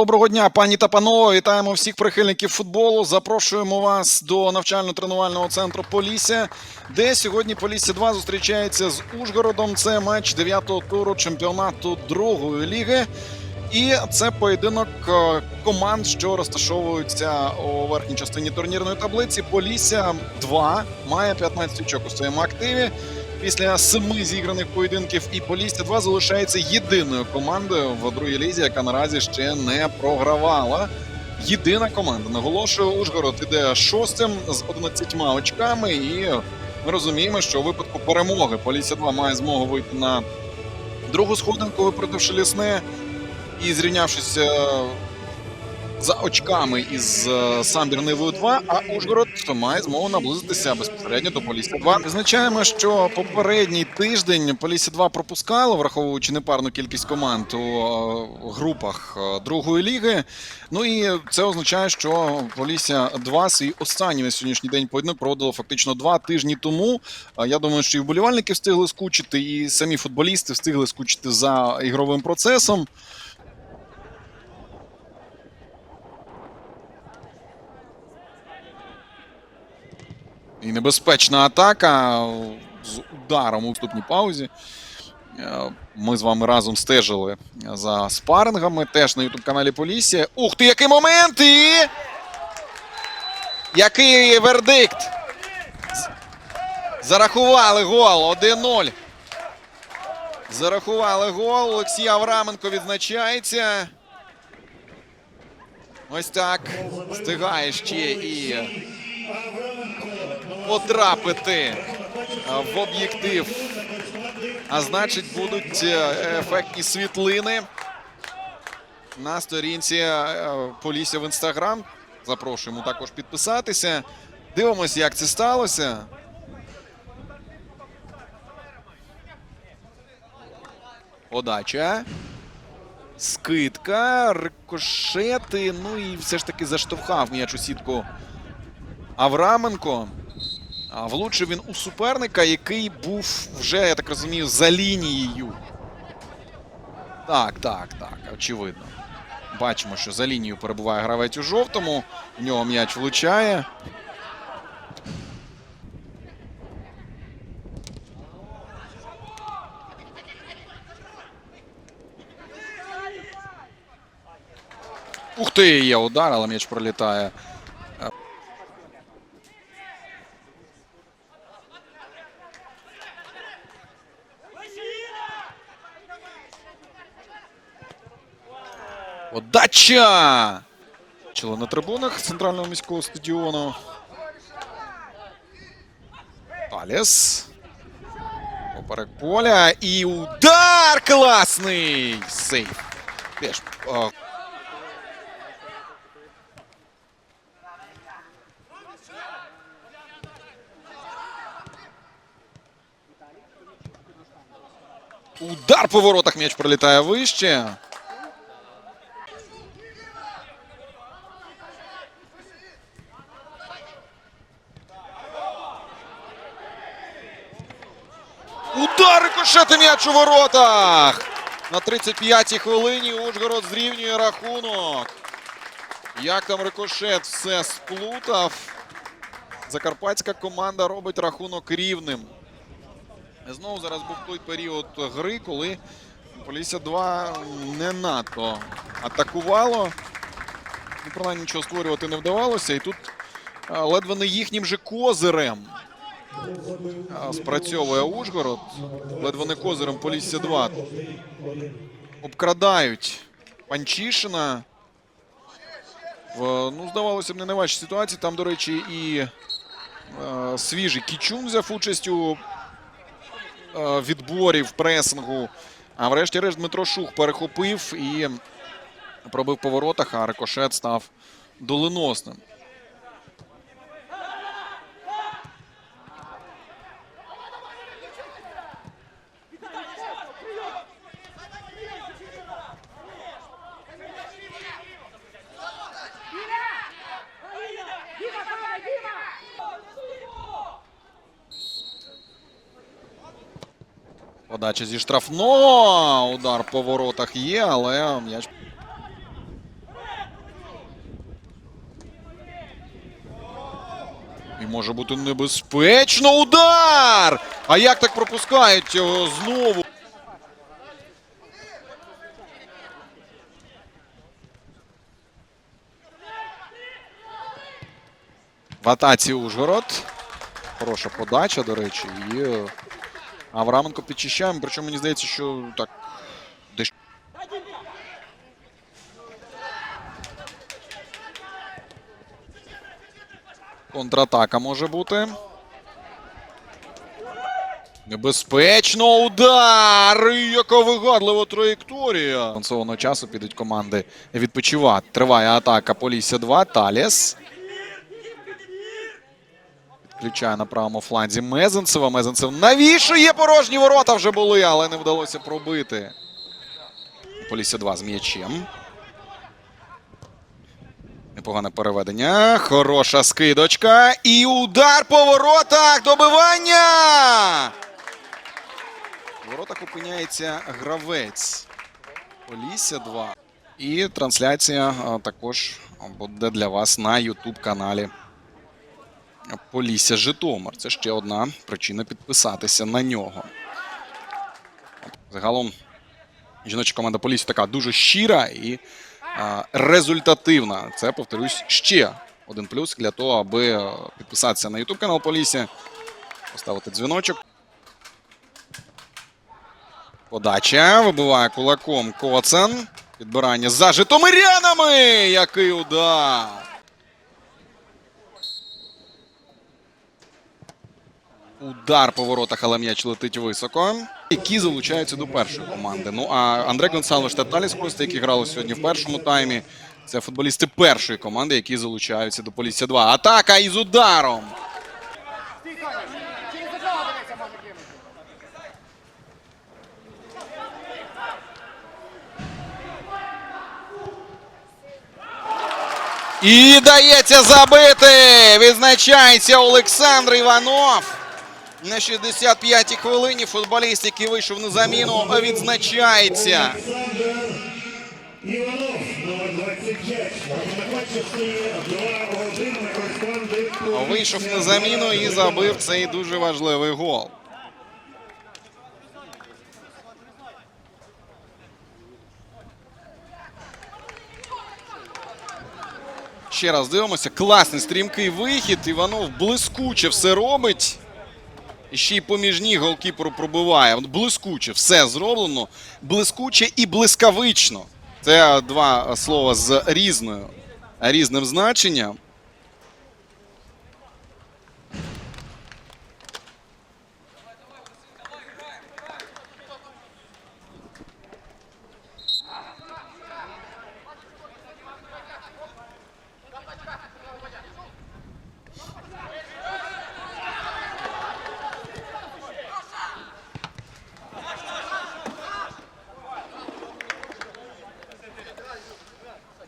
Доброго дня, пані та панове. Вітаємо всіх прихильників футболу. Запрошуємо вас до навчально-тренувального центру Полісся, де сьогодні Полісся 2 зустрічається з Ужгородом. Це матч 9-го туру чемпіонату другої ліги. І це поєдинок е, команд, що розташовуються у верхній частині турнірної таблиці. Полісся 2 має 15 очок у своєму активі. Після семи зіграних поєдинків і Полісся 2 залишається єдиною командою в другій лізі, яка наразі ще не програвала. Єдина команда. Наголошую, Ужгород іде шостим з 11 очками, і ми розуміємо, що у випадку перемоги Полісся 2 має змогу вийти на другу сходинку, випротивши лісне і зрівнявшись е, за очками із е, Самбір Нивою 2, а Ужгород має змогу наблизитися безпосередньо до Полісся 2. Визначаємо, що попередній тиждень Полісся 2 пропускало, враховуючи непарну кількість команд у е, групах е, другої ліги. Ну і це означає, що Полісся 2 свій останній на сьогоднішній день поєдинок проводило фактично два тижні тому. Я думаю, що і вболівальники встигли скучити, і самі футболісти встигли скучити за ігровим процесом. І небезпечна атака з ударом у вступній паузі. Е, Ми з вами разом стежили за спарингами теж на ютуб каналі Полісся. Ух ти, який момент! І... Який вердикт! Зарахували гол 1-0. Зарахували гол. Олексій Авраменко відзначається. Ось так. Встигає ще і потрапити в об'єктив. А значить, будуть е, ефектні світлини на сторінці е, Полісся в інстаграм. Запрошуємо також підписатися. Дивимося, як це сталося. Подача. Скидка, рикошети. Ну і все ж таки заштовхав м'яч у сітку Авраменко. А влучив він у суперника, який був вже, я так розумію, за лінією. Так, так, так, очевидно. Бачимо, що за лінією перебуває гравець у жовтому. В нього м'яч влучає. Ух ти, є удар, але м'яч пролітає. Подача! Чили на трибунах центрального міського стадіону. Аліс. Поперек поля. І удар класний! Сейф. Теж. а, Удар по воротах м'яч пролітає вище. Удар м'яч у воротах. На 35-й хвилині Ужгород зрівнює рахунок. Як там рикошет все сплутав. Закарпатська команда робить рахунок рівним. Знову зараз був той період гри, коли Полісся 2 не надто атакувало. Ну, принаймні нічого створювати не вдавалося. І тут ледве не їхнім же козирем спрацьовує Ужгород. Ледве не козирем Полісся 2. Обкрадають Панчишина. В, ну, здавалося б, не найважчій ситуації. Там, до речі, і е, свіжий Кічун взяв участь у е, відборів пресингу. А врешті-решт Дмитро Шух перехопив і пробив по воротах, а рикошет став доленосним. Подача зі штрафного. Удар по воротах є, але м'яч. І може бути небезпечно. Удар! А як так пропускають його знову? В атаці Ужгород. Хороша подача, до речі, і. Авраменко підчищаємо. Причому мені здається, що так. Контратака може бути. Небезпечно удар! Яка вигадлива траєкторія. Авансованого часу підуть команди відпочивати. Триває атака Полісся 2. Таліс. Підключає на правому фланзі Мезенцева. Мезенцев навішує порожні ворота вже були, але не вдалося пробити. Полісся 2 з м'ячем. Непогане переведення. Хороша скидочка. І удар по воротах. Добивання. В воротах опиняється гравець. Полісся 2. І трансляція також буде для вас на YouTube каналі. Полісся Житомир. Це ще одна причина підписатися на нього. Загалом жіноча команда Полісся така дуже щира і а, результативна. Це, повторюсь, ще один плюс для того, аби підписатися на YouTube канал Полісся, поставити дзвіночок. Подача. Вибиває кулаком Коцен. Підбирання за житомирянами. Який удар! Удар по воротах, але м'яч летить високо. Які залучаються до першої команди. Ну а Андре Гонсалвеш та Таліс Коста, які грали сьогодні в першому таймі. Це футболісти першої команди, які залучаються до Полісся 2. Атака із ударом. І дається забити. Відзначається Олександр Іванов. На 65-й хвилині футболіст, який вийшов на заміну, відзначається. Іванов, номер 25. Матчі 2-1 на користь команди Вийшов на заміну і забив цей дуже важливий гол. Ще раз дивимося. Класний стрімкий вихід. Іванов блискуче все робить. Ще й поміж ніг голкіперу пробиває. Блискуче все зроблено. Блискуче і блискавично. Це два слова з різною, різним значенням.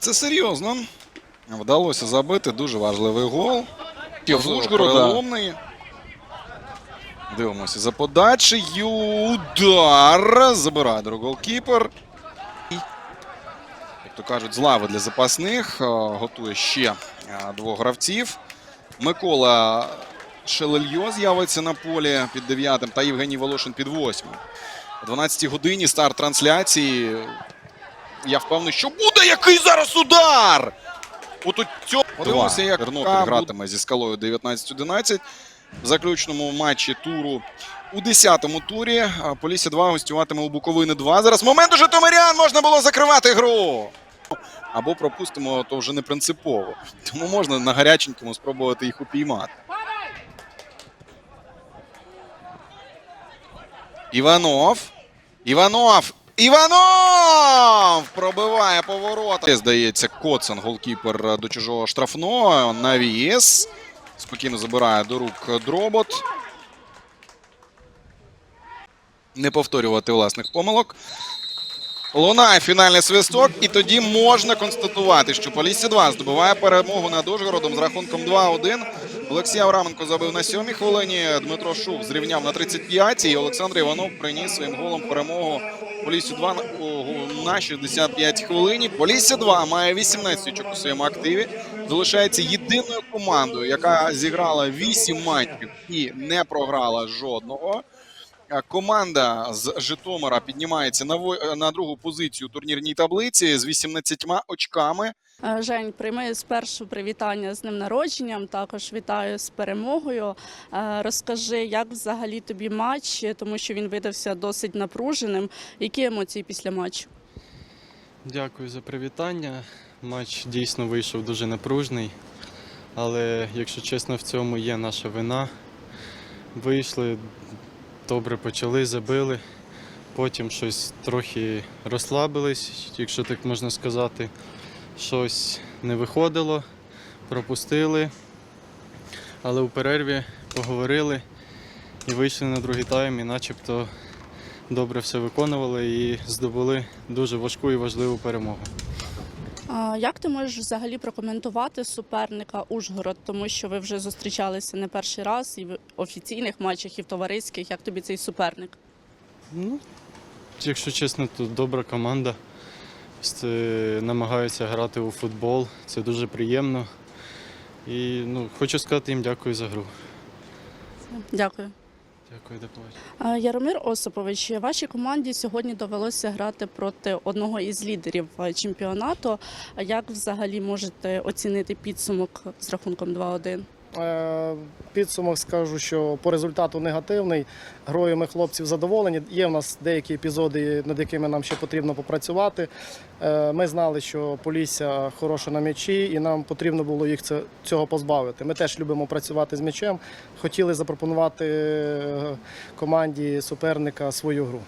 Це серйозно. Вдалося забити дуже важливий гол. Переломний. Дивимося за подачею. Удар. Забирає голкіпер. Як то кажуть, з лави для запасних. е, Готує ще е, двох гравців. Микола Шелельйо з'явиться на полі під дев'ятим та Євгеній Волошин під восьмим. О 12 годині старт трансляції. Я впевнений, що буде який зараз удар! От у цьому подивимося, як Тернопіль гратиме зі скалою 19-11 в заключному матчі туру. У 10-му турі Полісся 2 гостюватиме у Буковини 2. Зараз момент у Житомирян можна було закривати гру. Або пропустимо, то вже не принципово. Тому можна на гаряченькому спробувати їх упіймати. Іванов. Іванов. Іванов! Пробиває поворота. Здається, Коцен, голкіпер е, до чужого штрафного. Навіс. Спокійно забирає до рук дробот. Не повторювати власних помилок. Лунає фінальний свисток, і тоді можна констатувати, що Полісся 2 здобуває перемогу над Ужгородом з рахунком 2-1. Олексій Авраменко забив на 7-й хвилині. Дмитро Шук зрівняв на 35-й. І Олександр Іванов приніс своїм голом перемогу Поліссю 2 на- о, на 65 хвилині. Полісся 2 має 18 очок у своєму активі. залишається єдиною командою, яка зіграла 8 матчів і не програла жодного. Е, Команда з Житомира піднімається на другу позицію у турнірній таблиці з 18 очками. Е, Жень, прийми спершу привітання з днем народженням. Також вітаю з перемогою. Е, Розкажи, як взагалі тобі матч, тому що він видався досить напруженим. Які емоції після матчу? Дякую за привітання. Матч дійсно вийшов дуже напружний, але, якщо чесно, в цьому є наша вина. Вийшли, добре почали, забили. Потім щось трохи розслабились, якщо так можна сказати. Щось не виходило, пропустили. Але у перерві поговорили і вийшли на другий тайм, і начебто добре все виконували і здобули дуже важку і важливу перемогу. А Як ти можеш взагалі прокоментувати суперника Ужгород, тому що ви вже зустрічалися не перший раз і в офіційних матчах, і в товариських. Як тобі цей суперник? Ну, якщо чесно, то добра команда. Намагаються грати у футбол. Це дуже приємно. І ну, хочу сказати їм дякую за гру. Дякую. Дякую, до побачення. Яромир Осипович, вашій команді сьогодні довелося грати проти одного із лідерів е, чемпіонату. Як взагалі можете оцінити підсумок з рахунком 2-1? Е, Підсумок скажу, що по результату негативний. Грою ми хлопців задоволені. Є в нас деякі епізоди, над якими нам ще потрібно попрацювати. Е, Ми знали, що Полісся хороша на м'ячі, і нам потрібно було їх цього позбавити. Ми теж любимо працювати з м'ячем. Хотіли запропонувати е, команді суперника свою гру.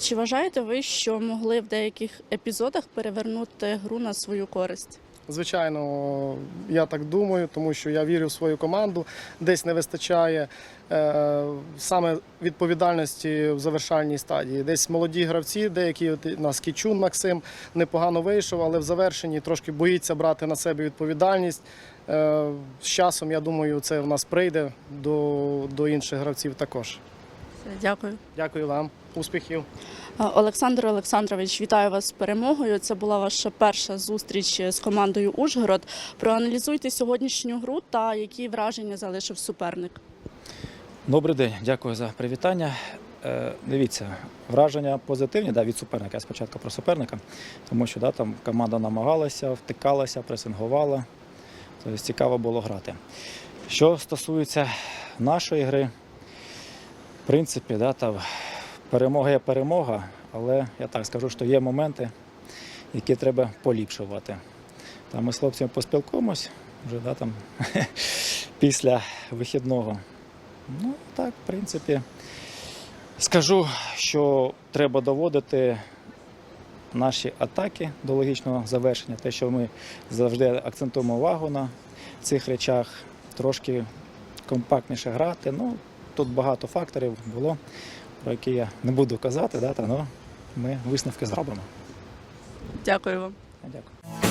Чи вважаєте ви, що могли в деяких епізодах перевернути гру на свою користь? Звичайно, я так думаю, тому що я вірю в свою команду. Десь не вистачає е, саме відповідальності в завершальній стадії. Десь молоді гравці, деякі у нас Кічун Максим непогано вийшов, але в завершенні трошки боїться брати на себе відповідальність. Е, з часом, я думаю, це в нас прийде до, до інших гравців також. Все, Дякую. Дякую вам, успіхів. Е, Олександр Олександрович, вітаю вас з перемогою. Це була ваша перша зустріч з командою Ужгород. Проаналізуйте сьогоднішню гру та які враження залишив суперник. Добрий день, дякую за привітання. Е, дивіться, враження позитивні да, від суперника. Я спочатку про суперника, тому що да, там команда намагалася, втикалася, пресингувала. Тобто цікаво було грати. Що стосується нашої гри, в принципі, да, там, перемога є перемога, але я так скажу, що є моменти, які треба поліпшувати. Там ми з хлопцями поспілкуємось вже да, там, після вихідного. Ну, так, в принципі, скажу, що треба доводити наші атаки до логічного завершення. Те, що ми завжди акцентуємо увагу на цих речах, трошки компактніше грати. Ну, тут багато факторів було, про які я не буду казати, але ну, ми висновки зробимо. Дякую вам. Дякую.